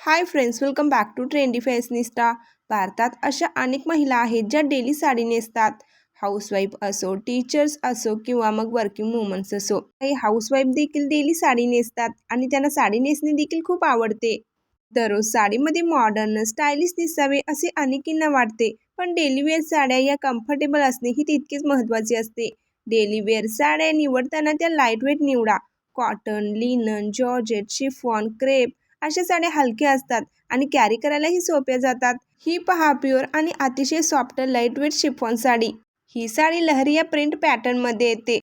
Hi friends welcome back to trendy fashionista भारतात अशा अनेक महिला आहेत ज्या डेली साडी नेसतात. हाऊसवाईफ असो टीचर्स असो किंवा मग वर्किंग वुमन्स असो काही हाऊसवाईफ देखील डेली साडी नेसतात आणि त्यांना साडी नेसणे देखील खूप आवडते. दररोज साडीमध्ये मॉडर्न स्टायलिश दिसावे असे अनेकींना वाटते पण डेली वेअर साड्या या कम्फर्टेबल असणे ही तितकीच महत्त्वाची असते. डेली वेअर साड्या निवडताना त्या लाईटवेट निवडा. Cotton linen georgette chiffon crepe अशा साड्या हलक्या असतात आणि कॅरी करायलाही सोप्या जातात. ही पहा प्युअर आणि अतिशय soft light weight chiffon sari. ही साडी लहरिया प्रिंट पॅटर्नमध्ये येते.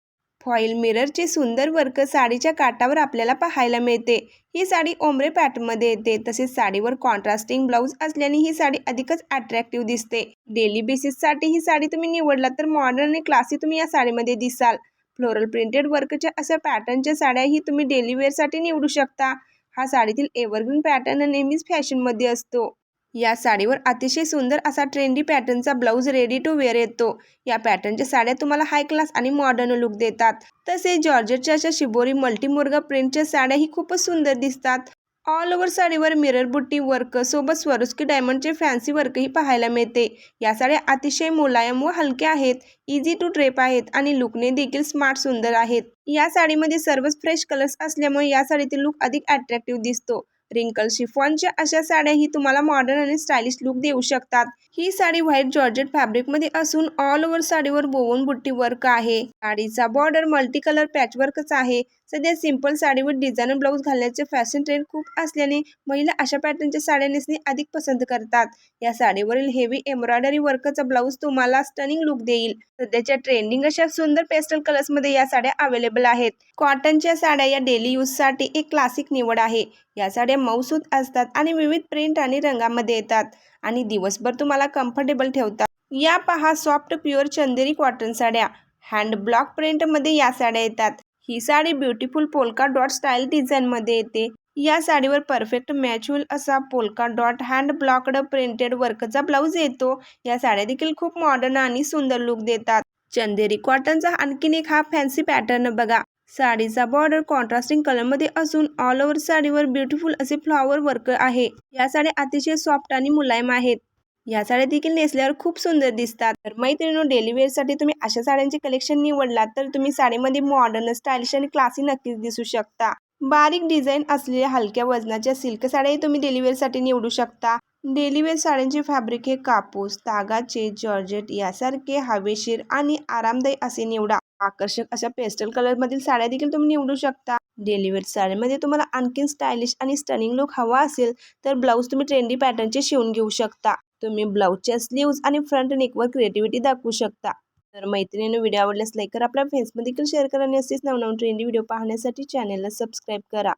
फॉईल मिररचे सुंदर वर्क साडीच्या काटावर आपल्याला पाहायला मिळते. ही साडी ओमरे पॅटर्नमध्ये येते. तसेच साडीवर कॉन्ट्रास्टिंग ब्लाऊज असल्याने ही साडी अधिकच अट्रॅक्टिव्ह दिसते. डेली बेसिससाठी ही साडी तुम्ही निवडला तर मॉडर्न आणि क्लासी तुम्ही या साडीमध्ये दिसाल. फ्लोरल प्रिंटेड वर्कच्या अशा पॅटर्नच्या साड्याही तुम्ही डेली वेअरसाठी निवडू शकता. हा साडीतील एव्हरग्रीन पॅटर्न नेहमीच फॅशनमध्ये असतो. या साडीवर अतिशय सुंदर असा ट्रेंडी पॅटर्नचा ब्लाऊज रेडी टू वेअर येतो. या पॅटर्नच्या साड्या तुम्हाला हाय क्लास आणि मॉडर्न लुक देतात. तसेच जॉर्जेटच्या अशा शिबोरी मल्टीमुर्गा प्रिंटच्या साड्याही खूपच सुंदर दिसतात. ऑल ओव्हर साडीवर मिरर बुट्टी वर्क सोबत स्वरुस्की डायमंडचे फॅन्सी वर्कही पाहायला मिळते. या साड्या अतिशय मुलायम व हलक्या आहेत. इझी टू ट्रेप आहेत आणि लुकने देखील स्मार्ट सुंदर आहेत. या साडीमध्ये सर्वच फ्रेश कलर्स असल्यामुळे या साडीतील लुक अधिक अट्रॅक्टिव्ह दिसतो. रिंकल शिफॉनच्या अशा साड्याही तुम्हाला मॉडर्न आणि स्टायलिश लुक देऊ शकतात. ही साडी व्हाईट जॉर्जेट फॅब्रिकमध्ये असून ऑल ओव्हर साडीवर बोवन बुट्टी वर्क आहे. साडीचा बॉर्डर मल्टी कलर पॅच वर्कच आहे. सध्या सिंपल साडीवर डिझायनर ब्लाऊज घालण्याचे फॅशन ट्रेंड खूप असल्याने महिला अशा पॅटर्नच्या साड्या नेसणे अधिक पसंत करतात. या साडीवरील हेवी एम्ब्रॉयडरी वर्कचा ब्लाऊज तुम्हाला स्टनिंग लुक देईल. सध्याच्या ट्रेंडिंग अशा सुंदर पेस्टल कलर्समध्ये या साड्या अवेलेबल आहेत. कॉटनच्या साड्या या डेली यूजसाठी एक क्लासिक निवड आहे. या साड्या मऊसूत असतात आणि विविध प्रिंट आणि रंगामध्ये येतात. आणि दिवसभर तुम्हाला कम्फर्टेबल ठेवतात. या पहा सॉफ्ट प्युअर चंदेरी कॉटन साड्या. हँड ब्लॉक प्रिंटमध्ये या साड्या येतात. ही sari beautiful polka dot style डिझाईनमध्ये येते. या साडीवर परफेक्ट मॅच होईल असा polka dot hand blocked printed वर्कचा blouse येतो. या साड्या देखील खूप मॉडर्न आणि सुंदर लुक देतात. चंदेरी कॉटनचा आणखीन एक हा फॅन्सी पॅटर्न बघा. साडीचा बॉर्डर कॉन्ट्रास्टिंग कलरमध्ये असून ऑल ओव्हर साडीवर ब्युटिफुल असे फ्लॉवर वर्क आहे. या साड्या अतिशय सॉफ्ट आणि मुलायम आहेत. या साड्या देखील नेसल्यावर खूप सुंदर दिसतात. तर मैत्रिणी डेली वेअरसाठी तुम्ही अशा साड्यांचे कलेक्शन निवडलात तर तुम्ही साडीमध्ये मॉडर्न स्टाईलिश आणि क्लासी नक्कीच दिसू शकता. बारीक डिझाईन असलेल्या हलक्या वजनाच्या सिल्क साड्याही तुम्ही डेली वेअरसाठी निवडू शकता. डेली वेअर साड्यांचे फॅब्रिक हे कापूस तागाचे जॉर्जेट यासारखे हवेशीर आणि आरामदायी असे निवडा. आकर्षक अशा पेस्टल कलरमधील साड्या देखील तुम्ही निवडू शकता. डेली साड्यामध्ये साड्यांमध्ये तुम्हाला आणखीन स्टायलिश आणि स्टनिंग लुक हवा असेल तर ब्लाऊज तुम्ही ट्रेंडी पॅटर्नचे शिवून घेऊ शकता. तुम्ही ब्लाऊजच्या स्लीव्ज आणि फ्रंट नेकवर क्रिएटिव्हिटी दाखवू शकता. तर मैत्रिणीने व्हिडिओ आवडल्यास लाईक करा. आपल्या फेसमध्ये देखील शेअर करा आणि असेच नवनवीन ट्रेंडी व्हिडिओ पाहण्यासाठी चॅनलला सबस्क्राईब करा.